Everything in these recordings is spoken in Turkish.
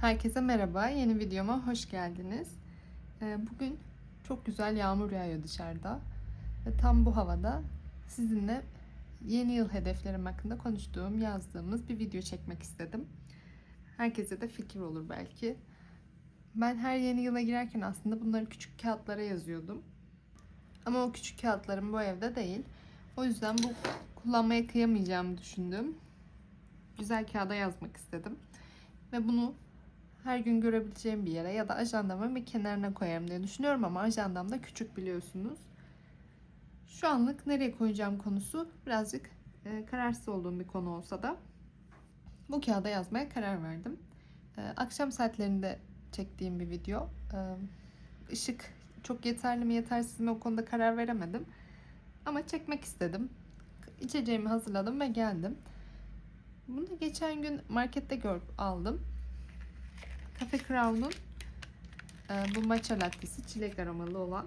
Herkese merhaba. Yeni videoma hoş geldiniz. Ee, Bugün çok güzel yağmur yağıyor dışarıda. Ve tam bu havada sizinle yeni yıl hedeflerim hakkında konuştuğum, yazdığımız bir video çekmek istedim. Herkese de fikir olur belki. Ben her yeni yıla girerken aslında bunları küçük kağıtlara yazıyordum. Ama o küçük kağıtlarım bu evde değil. O yüzden bu kullanmaya kıyamayacağımı düşündüm. Güzel kağıda yazmak istedim. Ve bunu her gün görebileceğim bir yere ya da ajandamın bir kenarına koyarım diye düşünüyorum ama ajandam da küçük biliyorsunuz. Şu anlık nereye koyacağım konusu birazcık e, kararsız olduğum bir konu olsa da bu kağıda yazmaya karar verdim. E, akşam saatlerinde çektiğim bir video. E, ışık çok yeterli mi yetersiz mi o konuda karar veremedim. Ama çekmek istedim. İçeceğimi hazırladım ve geldim. Bunu geçen gün markette görüp aldım. Cafe Crown'un e, bu matcha lattesi çilek aromalı olan.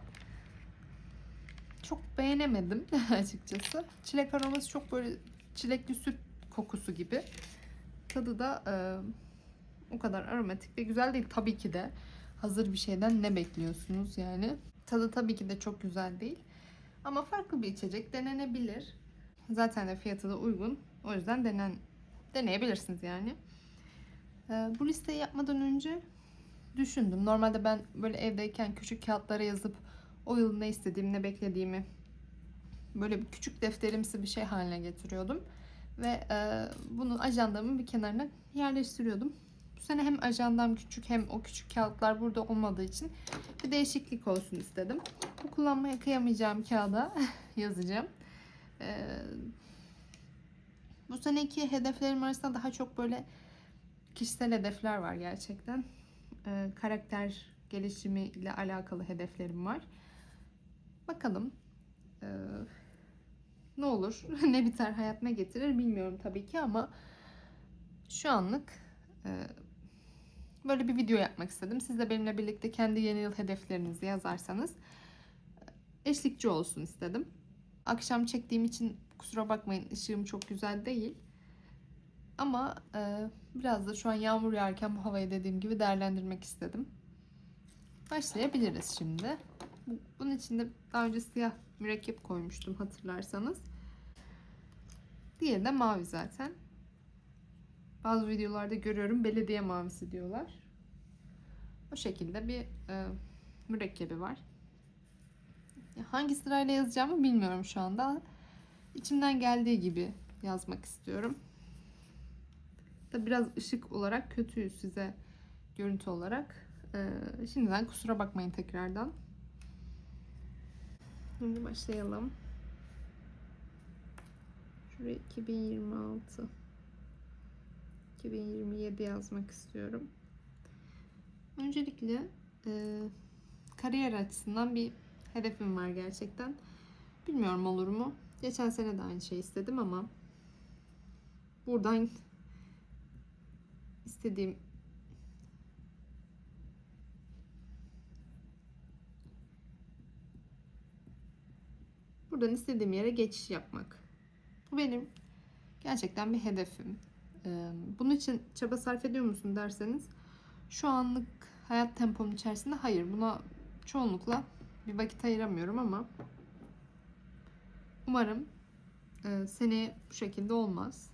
Çok beğenemedim açıkçası. Çilek aroması çok böyle çilekli süt kokusu gibi. Tadı da e, o kadar aromatik ve güzel değil tabii ki de. Hazır bir şeyden ne bekliyorsunuz yani? Tadı tabii ki de çok güzel değil. Ama farklı bir içecek denenebilir. Zaten de fiyatı da uygun. O yüzden denen deneyebilirsiniz yani. Ee, bu listeyi yapmadan önce düşündüm. Normalde ben böyle evdeyken küçük kağıtlara yazıp o yıl ne istediğimi, ne beklediğimi böyle bir küçük defterimsi bir şey haline getiriyordum. Ve e, bunu ajandamın bir kenarına yerleştiriyordum. Bu sene hem ajandam küçük hem o küçük kağıtlar burada olmadığı için bir değişiklik olsun istedim. Bu kullanmaya kıyamayacağım kağıda yazacağım. Ee, bu seneki hedeflerim arasında daha çok böyle kişisel hedefler var gerçekten. Ee, karakter gelişimi ile alakalı hedeflerim var. Bakalım ee, ne olur, ne biter, hayat ne getirir bilmiyorum tabii ki ama şu anlık e, böyle bir video yapmak istedim. Siz de benimle birlikte kendi yeni yıl hedeflerinizi yazarsanız eşlikçi olsun istedim. Akşam çektiğim için kusura bakmayın ışığım çok güzel değil. Ama e, biraz da şu an yağmur yağarken bu havayı dediğim gibi değerlendirmek istedim. Başlayabiliriz şimdi. Bu- Bunun içinde daha önce siyah mürekkep koymuştum hatırlarsanız. Diğeri de mavi zaten. Bazı videolarda görüyorum belediye mavisi diyorlar. O şekilde bir e, mürekkebi var. Hangi sırayla yazacağımı bilmiyorum şu anda. İçimden geldiği gibi yazmak istiyorum. Da biraz ışık olarak kötü size görüntü olarak. Ee, şimdiden kusura bakmayın tekrardan. Şimdi başlayalım. Şuraya 2026 2027 yazmak istiyorum. Öncelikle e, kariyer açısından bir hedefim var gerçekten. Bilmiyorum olur mu? Geçen sene de aynı şey istedim ama buradan istediğim buradan istediğim yere geçiş yapmak. Bu benim gerçekten bir hedefim. Ee, Bunun için çaba sarf ediyor musun derseniz şu anlık hayat tempom içerisinde hayır. Buna çoğunlukla bir vakit ayıramıyorum ama umarım e, seneye bu şekilde olmaz.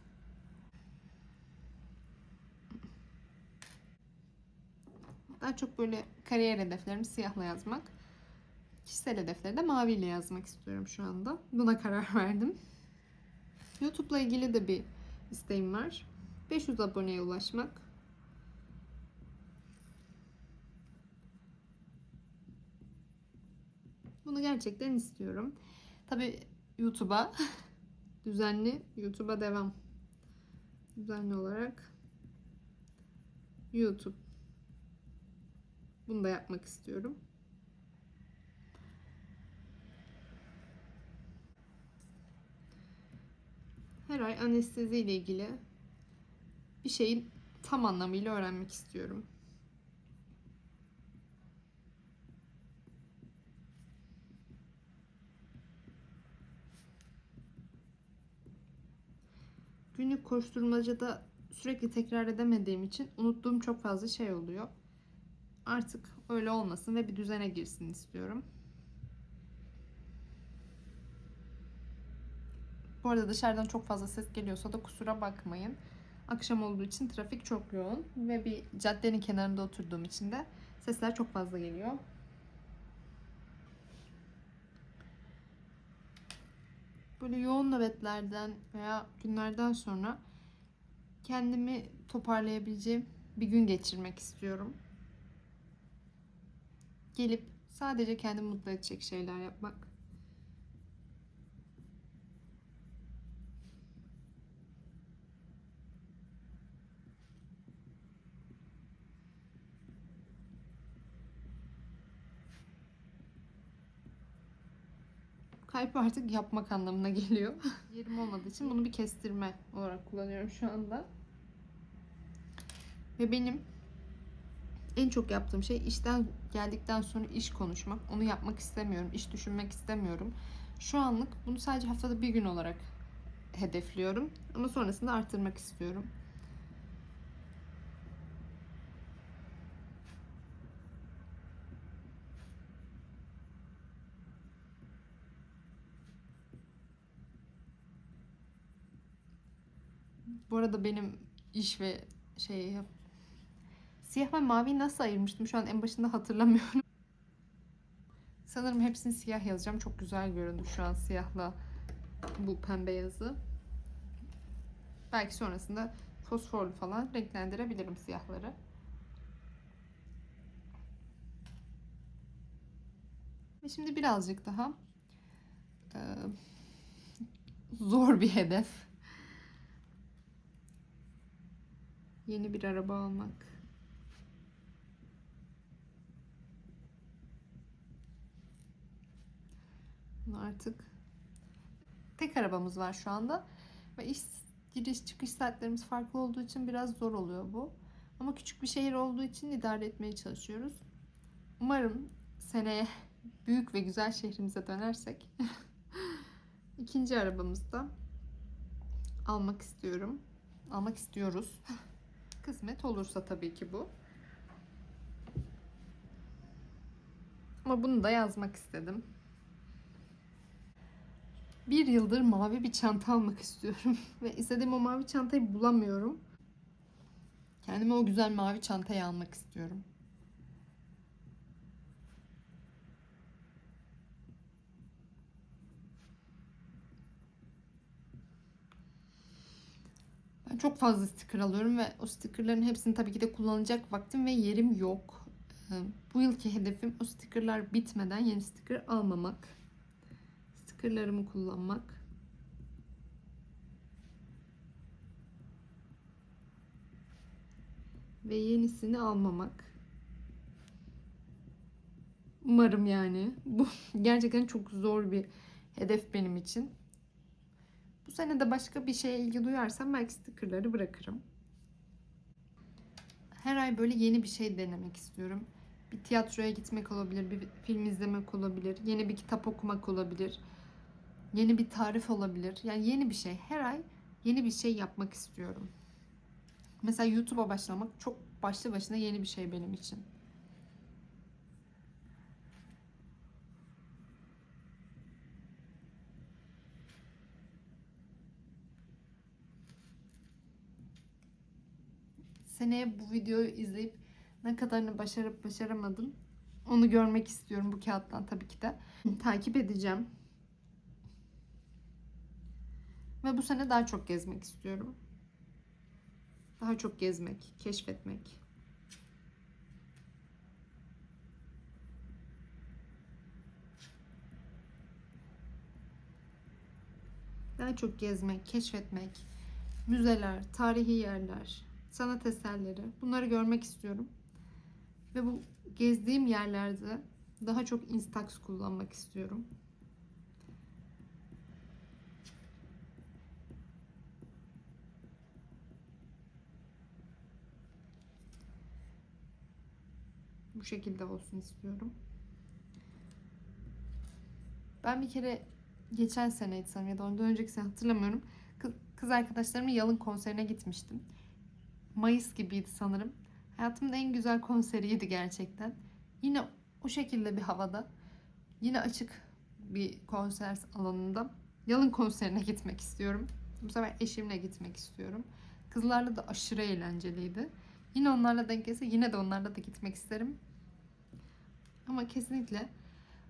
Daha çok böyle kariyer hedeflerimi siyahla yazmak. Kişisel hedefleri de maviyle yazmak istiyorum şu anda. Buna karar verdim. YouTube'la ilgili de bir isteğim var. 500 aboneye ulaşmak. Bunu gerçekten istiyorum. Tabi YouTube'a düzenli YouTube'a devam. Düzenli olarak YouTube. Bunu da yapmak istiyorum. Her ay anestezi ile ilgili bir şeyi tam anlamıyla öğrenmek istiyorum. Günlük koşturmacada sürekli tekrar edemediğim için unuttuğum çok fazla şey oluyor. Artık öyle olmasın ve bir düzene girsin istiyorum. Bu arada dışarıdan çok fazla ses geliyorsa da kusura bakmayın. Akşam olduğu için trafik çok yoğun ve bir caddenin kenarında oturduğum için de sesler çok fazla geliyor. Böyle yoğun nöbetlerden veya günlerden sonra kendimi toparlayabileceğim bir gün geçirmek istiyorum. Gelip sadece kendimi mutlu edecek şeyler yapmak. Kalp artık yapmak anlamına geliyor. Yerim olmadığı için bunu bir kestirme olarak kullanıyorum şu anda. Ve benim en çok yaptığım şey işten geldikten sonra iş konuşmak. Onu yapmak istemiyorum. iş düşünmek istemiyorum. Şu anlık bunu sadece haftada bir gün olarak hedefliyorum. Ama sonrasında arttırmak istiyorum. Bu arada benim iş ve şey siyah ve mavi nasıl ayırmıştım şu an en başında hatırlamıyorum. Sanırım hepsini siyah yazacağım. Çok güzel göründü şu an siyahla bu pembe yazı. Belki sonrasında fosforlu falan renklendirebilirim siyahları. Ve şimdi birazcık daha e, zor bir hedef. Yeni bir araba almak. Artık tek arabamız var şu anda ve iş giriş çıkış saatlerimiz farklı olduğu için biraz zor oluyor bu. Ama küçük bir şehir olduğu için idare etmeye çalışıyoruz. Umarım seneye büyük ve güzel şehrimize dönersek ikinci arabamızı da almak istiyorum. Almak istiyoruz. Kısmet olursa tabii ki bu. Ama bunu da yazmak istedim. Bir yıldır mavi bir çanta almak istiyorum. Ve istediğim o mavi çantayı bulamıyorum. Kendime o güzel mavi çantayı almak istiyorum. Ben çok fazla sticker alıyorum ve o stickerların hepsini tabii ki de kullanacak vaktim ve yerim yok. Ee, bu yılki hedefim o stickerlar bitmeden yeni sticker almamak. Stickerlarımı kullanmak. Ve yenisini almamak. Umarım yani. Bu gerçekten çok zor bir hedef benim için. Bu sene de başka bir şeye ilgi duyarsam belki stickerları bırakırım. Her ay böyle yeni bir şey denemek istiyorum. Bir tiyatroya gitmek olabilir, bir film izlemek olabilir, yeni bir kitap okumak olabilir, yeni bir tarif olabilir. Yani yeni bir şey. Her ay yeni bir şey yapmak istiyorum. Mesela YouTube'a başlamak çok başlı başına yeni bir şey benim için. seneye bu videoyu izleyip ne kadarını başarıp başaramadım onu görmek istiyorum bu kağıttan tabii ki de. Takip edeceğim. Ve bu sene daha çok gezmek istiyorum. Daha çok gezmek, keşfetmek. Daha çok gezmek, keşfetmek, müzeler, tarihi yerler, sanat eserleri. Bunları görmek istiyorum. Ve bu gezdiğim yerlerde daha çok Instax kullanmak istiyorum. Bu şekilde olsun istiyorum. Ben bir kere geçen seneydi sanırım ya da ondan önceki sene hatırlamıyorum. Kız arkadaşlarımın yalın konserine gitmiştim. Mayıs gibiydi sanırım. Hayatımın en güzel konseriydi gerçekten. Yine o şekilde bir havada. Yine açık bir konser alanında. Yalın konserine gitmek istiyorum. Bu sefer eşimle gitmek istiyorum. Kızlarla da aşırı eğlenceliydi. Yine onlarla denk gelse yine de onlarla da gitmek isterim. Ama kesinlikle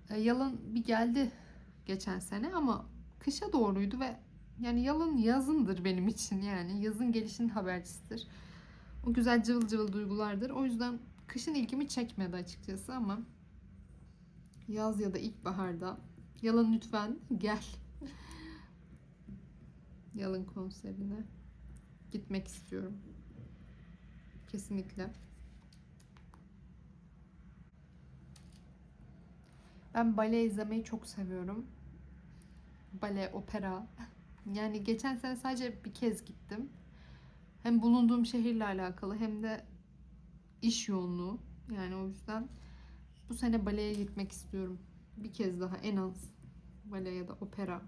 e, Yalın bir geldi geçen sene ama kışa doğruydu ve yani Yalın yazındır benim için yani yazın gelişinin habercisidir. O güzel cıvıl cıvıl duygulardır. O yüzden kışın ilgimi çekmedi açıkçası ama yaz ya da ilkbaharda Yalın lütfen gel. Yalın konserine gitmek istiyorum. Kesinlikle. Ben bale izlemeyi çok seviyorum. Bale, opera. Yani geçen sene sadece bir kez gittim. Hem bulunduğum şehirle alakalı hem de iş yoğunluğu. Yani o yüzden bu sene baleye gitmek istiyorum. Bir kez daha en az. Bale ya da opera.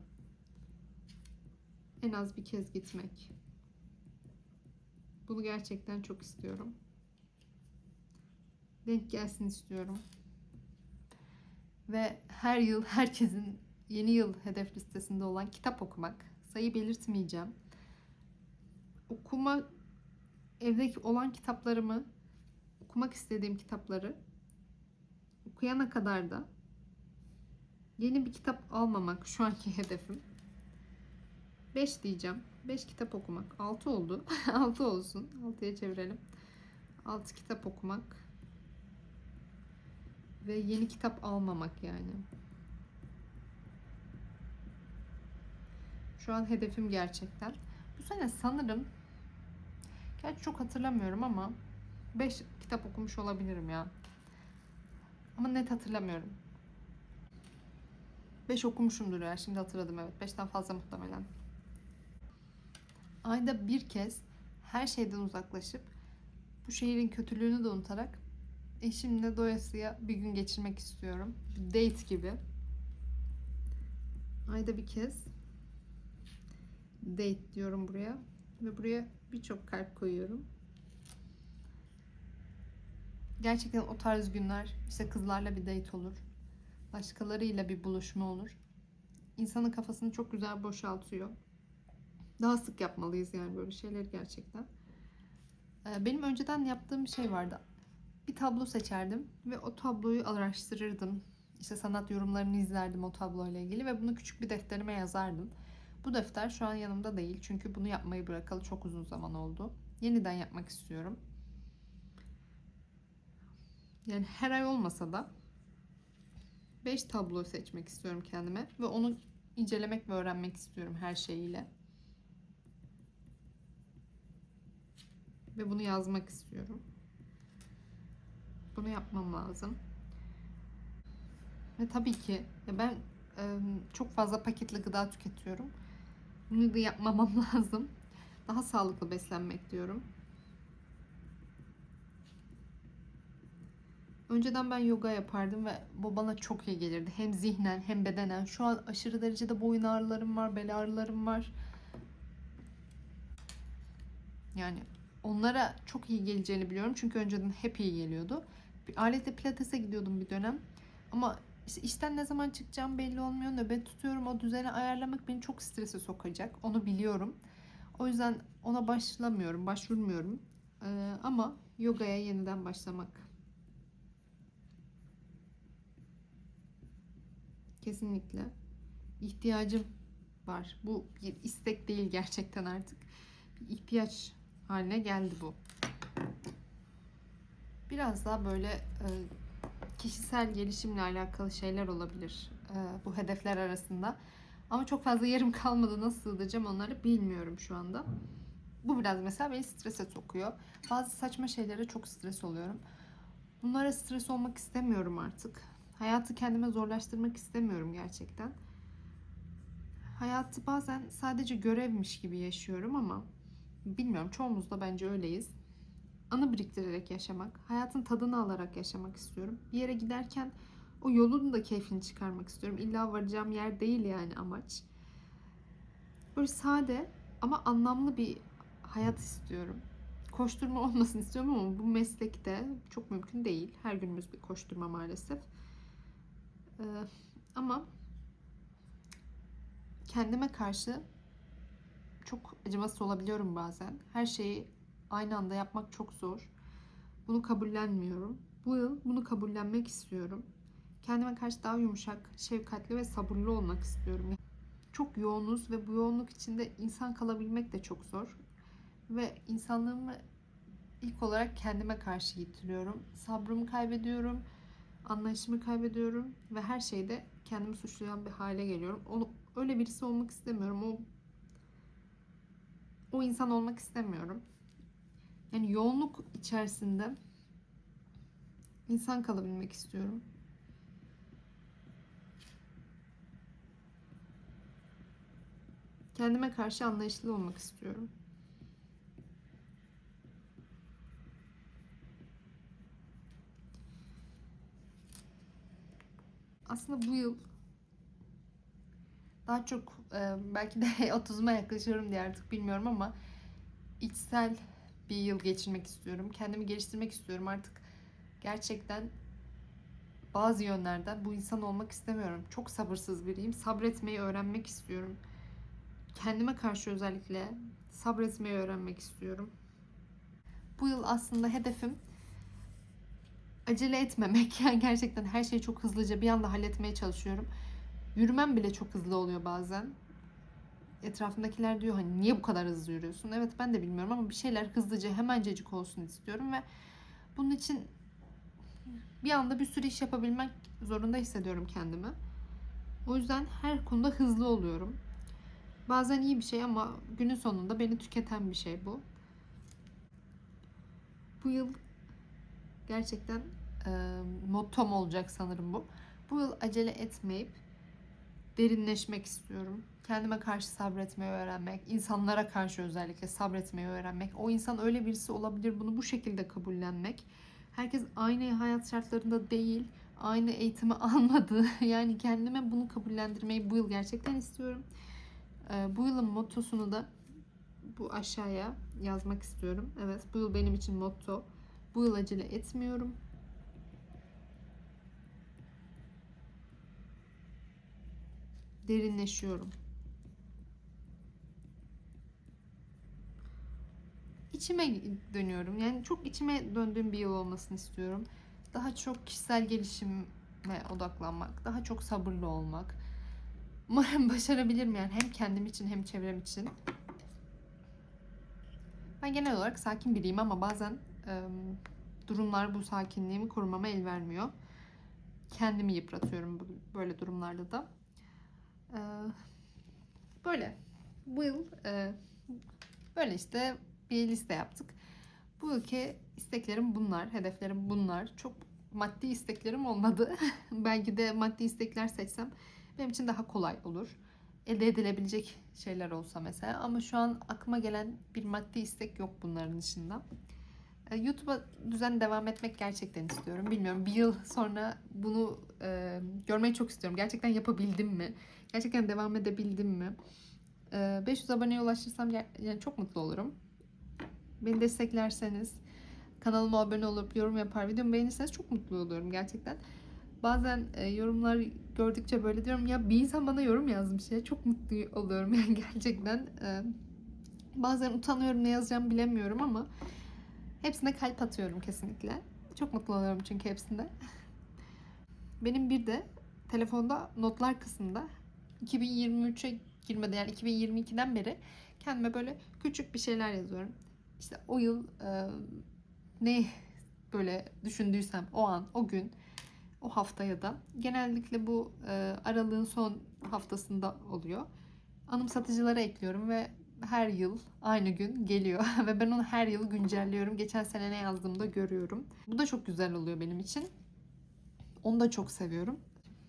En az bir kez gitmek. Bunu gerçekten çok istiyorum. Denk gelsin istiyorum. Ve her yıl herkesin yeni yıl hedef listesinde olan kitap okumak. Sayı belirtmeyeceğim. Okuma evdeki olan kitaplarımı okumak istediğim kitapları okuyana kadar da yeni bir kitap almamak şu anki hedefim. 5 diyeceğim. 5 kitap okumak. 6 oldu. 6 olsun. 6'ya çevirelim. 6 kitap okumak. Ve yeni kitap almamak yani. Şu an hedefim gerçekten. Bu sene sanırım gerçi çok hatırlamıyorum ama 5 kitap okumuş olabilirim ya. Ama net hatırlamıyorum. 5 okumuşumdur ya. Şimdi hatırladım evet. 5'ten fazla muhtemelen. Ayda bir kez her şeyden uzaklaşıp bu şehrin kötülüğünü de unutarak eşimle doyasıya bir gün geçirmek istiyorum. Bir date gibi. Ayda bir kez date diyorum buraya ve buraya birçok kalp koyuyorum. Gerçekten o tarz günler işte kızlarla bir date olur. Başkalarıyla bir buluşma olur. İnsanın kafasını çok güzel boşaltıyor. Daha sık yapmalıyız yani böyle şeyler gerçekten. Ee, Benim önceden yaptığım bir şey vardı. Bir tablo seçerdim ve o tabloyu araştırırdım. İşte sanat yorumlarını izlerdim o tabloyla ilgili ve bunu küçük bir defterime yazardım. Bu defter şu an yanımda değil çünkü bunu yapmayı bırakalı çok uzun zaman oldu. Yeniden yapmak istiyorum. Yani her ay olmasa da 5 tablo seçmek istiyorum kendime ve onu incelemek ve öğrenmek istiyorum her şeyiyle. Ve bunu yazmak istiyorum. Bunu yapmam lazım. Ve tabii ki ya ben e, çok fazla paketli gıda tüketiyorum. Bunu da yapmamam lazım. Daha sağlıklı beslenmek diyorum. Önceden ben yoga yapardım ve bu bana çok iyi gelirdi. Hem zihnen hem bedenen. Şu an aşırı derecede boyun ağrılarım var, bel ağrılarım var. Yani onlara çok iyi geleceğini biliyorum. Çünkü önceden hep iyi geliyordu. Aletle pilatese gidiyordum bir dönem. Ama işte işten ne zaman çıkacağım belli olmuyor. Nöbet tutuyorum. O düzeni ayarlamak beni çok strese sokacak. Onu biliyorum. O yüzden ona başlamıyorum, başvurmuyorum. Ee, ama yogaya yeniden başlamak. Kesinlikle. ihtiyacım var. Bu bir istek değil gerçekten artık. Bir ihtiyaç haline geldi bu. Biraz daha böyle e, kişisel gelişimle alakalı şeyler olabilir e, bu hedefler arasında. Ama çok fazla yerim kalmadı. Nasıl sığdıracağım onları bilmiyorum şu anda. Bu biraz mesela beni strese sokuyor. Bazı saçma şeylere çok stres oluyorum. Bunlara stres olmak istemiyorum artık. Hayatı kendime zorlaştırmak istemiyorum gerçekten. Hayatı bazen sadece görevmiş gibi yaşıyorum ama bilmiyorum çoğumuz da bence öyleyiz. Anı biriktirerek yaşamak, hayatın tadını alarak yaşamak istiyorum. Bir yere giderken o yolun da keyfini çıkarmak istiyorum. İlla varacağım yer değil yani amaç. Böyle sade ama anlamlı bir hayat istiyorum. koşturma olmasın istiyorum ama bu meslekte çok mümkün değil. Her günümüz bir koşturma maalesef. Ee, ama kendime karşı çok acımasız olabiliyorum bazen. Her şeyi aynı anda yapmak çok zor. Bunu kabullenmiyorum. Bu yıl bunu kabullenmek istiyorum. Kendime karşı daha yumuşak, şefkatli ve sabırlı olmak istiyorum. Çok yoğunuz ve bu yoğunluk içinde insan kalabilmek de çok zor. Ve insanlığımı ilk olarak kendime karşı yitiriyorum. Sabrımı kaybediyorum, anlayışımı kaybediyorum ve her şeyde kendimi suçlayan bir hale geliyorum. Onu, öyle birisi olmak istemiyorum. O o insan olmak istemiyorum. Yani yoğunluk içerisinde insan kalabilmek istiyorum. Kendime karşı anlayışlı olmak istiyorum. Aslında bu yıl daha çok e, belki de 30'uma yaklaşıyorum diye artık bilmiyorum ama içsel bir yıl geçirmek istiyorum. Kendimi geliştirmek istiyorum. Artık gerçekten bazı yönlerden bu insan olmak istemiyorum. Çok sabırsız biriyim. Sabretmeyi öğrenmek istiyorum. Kendime karşı özellikle sabretmeyi öğrenmek istiyorum. Bu yıl aslında hedefim acele etmemek. Yani gerçekten her şeyi çok hızlıca bir anda halletmeye çalışıyorum. Yürümem bile çok hızlı oluyor bazen. Etrafımdakiler diyor hani niye bu kadar hızlı yürüyorsun? Evet ben de bilmiyorum ama bir şeyler hızlıca hemencecik olsun istiyorum ve bunun için bir anda bir sürü iş yapabilmek zorunda hissediyorum kendimi. O yüzden her konuda hızlı oluyorum. Bazen iyi bir şey ama günün sonunda beni tüketen bir şey bu. Bu yıl gerçekten e, mottom olacak sanırım bu. Bu yıl acele etmeyip derinleşmek istiyorum. Kendime karşı sabretmeyi öğrenmek, insanlara karşı özellikle sabretmeyi öğrenmek. O insan öyle birisi olabilir, bunu bu şekilde kabullenmek. Herkes aynı hayat şartlarında değil, aynı eğitimi almadı. Yani kendime bunu kabullendirmeyi bu yıl gerçekten istiyorum. Ee, bu yılın mottosunu da bu aşağıya yazmak istiyorum. Evet, bu yıl benim için motto. Bu yıl acele etmiyorum. derinleşiyorum. İçime dönüyorum. Yani çok içime döndüğüm bir yıl olmasını istiyorum. Daha çok kişisel gelişime odaklanmak, daha çok sabırlı olmak. Umarım başarabilirim yani hem kendim için hem çevrem için. Ben genel olarak sakin biriyim ama bazen e, durumlar bu sakinliğimi korumama el vermiyor. Kendimi yıpratıyorum böyle durumlarda da. Ee, böyle. Bu yıl e, böyle işte bir liste yaptık. Bu yılki isteklerim bunlar, hedeflerim bunlar. Çok maddi isteklerim olmadı. Belki de maddi istekler seçsem benim için daha kolay olur. Elde edilebilecek şeyler olsa mesela. Ama şu an aklıma gelen bir maddi istek yok bunların dışında. Ee, YouTube'a düzen devam etmek gerçekten istiyorum. Bilmiyorum bir yıl sonra bunu e, görmeyi çok istiyorum. Gerçekten yapabildim mi? Gerçekten devam edebildim mi? E, 500 aboneye ulaşırsam yani çok mutlu olurum. Beni desteklerseniz, kanalıma abone olup yorum yapar, videomu beğenirseniz çok mutlu oluyorum gerçekten. Bazen e, yorumlar gördükçe böyle diyorum ya bir insan bana yorum yazmış ya çok mutlu oluyorum yani gerçekten. E, bazen utanıyorum ne yazacağımı bilemiyorum ama hepsine kalp atıyorum kesinlikle. Çok mutlu oluyorum çünkü hepsinde. Benim bir de telefonda notlar kısmında 2023'e girmeden yani 2022'den beri kendime böyle küçük bir şeyler yazıyorum. İşte o yıl e, ne böyle düşündüysem o an, o gün, o hafta ya da genellikle bu e, aralığın son haftasında oluyor. Anımsatıcılara ekliyorum ve her yıl aynı gün geliyor ve ben onu her yıl güncelliyorum. Geçen sene ne yazdığımda görüyorum. Bu da çok güzel oluyor benim için. Onu da çok seviyorum.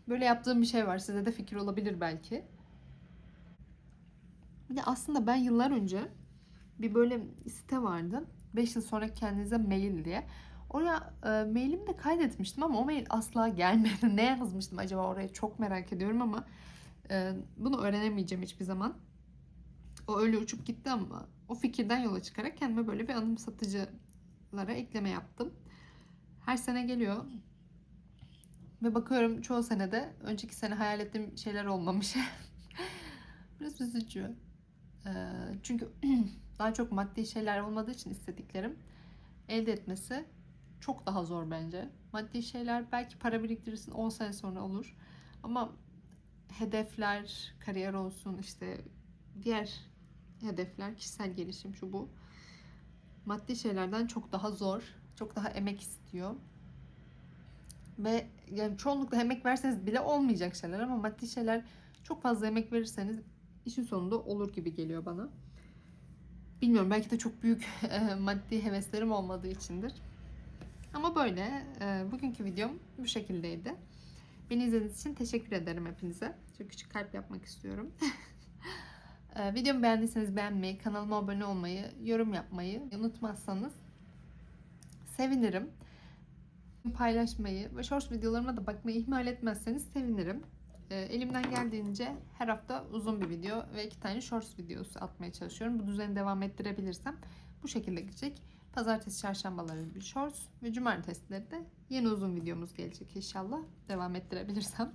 Böyle yaptığım bir şey var. Size de fikir olabilir belki. Bir de aslında ben yıllar önce bir böyle site vardı. 5 yıl sonra kendinize mail diye. Oraya e, mailimi de kaydetmiştim ama o mail asla gelmedi. ne yazmıştım acaba oraya çok merak ediyorum ama e, bunu öğrenemeyeceğim hiçbir zaman. O öyle uçup gitti ama o fikirden yola çıkarak kendime böyle bir anımsatıcılara ekleme yaptım. Her sene geliyor. Ve bakıyorum çoğu senede önceki sene hayal ettiğim şeyler olmamış. Biraz üzücü. Ee, çünkü daha çok maddi şeyler olmadığı için istediklerim elde etmesi çok daha zor bence. Maddi şeyler belki para biriktirirsin 10 sene sonra olur. Ama hedefler, kariyer olsun işte diğer hedefler, kişisel gelişim şu bu. Maddi şeylerden çok daha zor, çok daha emek istiyor. Ve yani çoğunlukla emek verseniz bile olmayacak şeyler ama maddi şeyler çok fazla emek verirseniz işin sonunda olur gibi geliyor bana. Bilmiyorum belki de çok büyük maddi heveslerim olmadığı içindir. Ama böyle. bugünkü videom bu şekildeydi. Beni izlediğiniz için teşekkür ederim hepinize. Çok küçük kalp yapmak istiyorum. videomu beğendiyseniz beğenmeyi, kanalıma abone olmayı, yorum yapmayı unutmazsanız sevinirim. Paylaşmayı ve short videolarıma da bakmayı ihmal etmezseniz sevinirim. E, elimden geldiğince her hafta uzun bir video ve iki tane shorts videosu atmaya çalışıyorum. Bu düzeni devam ettirebilirsem bu şekilde gidecek. Pazartesi, çarşambaları bir shorts ve cumartesileri de yeni uzun videomuz gelecek inşallah. Devam ettirebilirsem.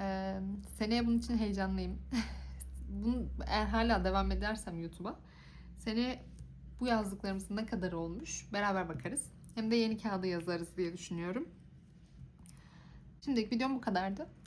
Ee, seneye bunun için heyecanlıyım. Bunu eğer hala devam edersem YouTube'a seneye bu yazdıklarımızın ne kadar olmuş beraber bakarız. Hem de yeni kağıda yazarız diye düşünüyorum. Şimdilik videom bu kadardı.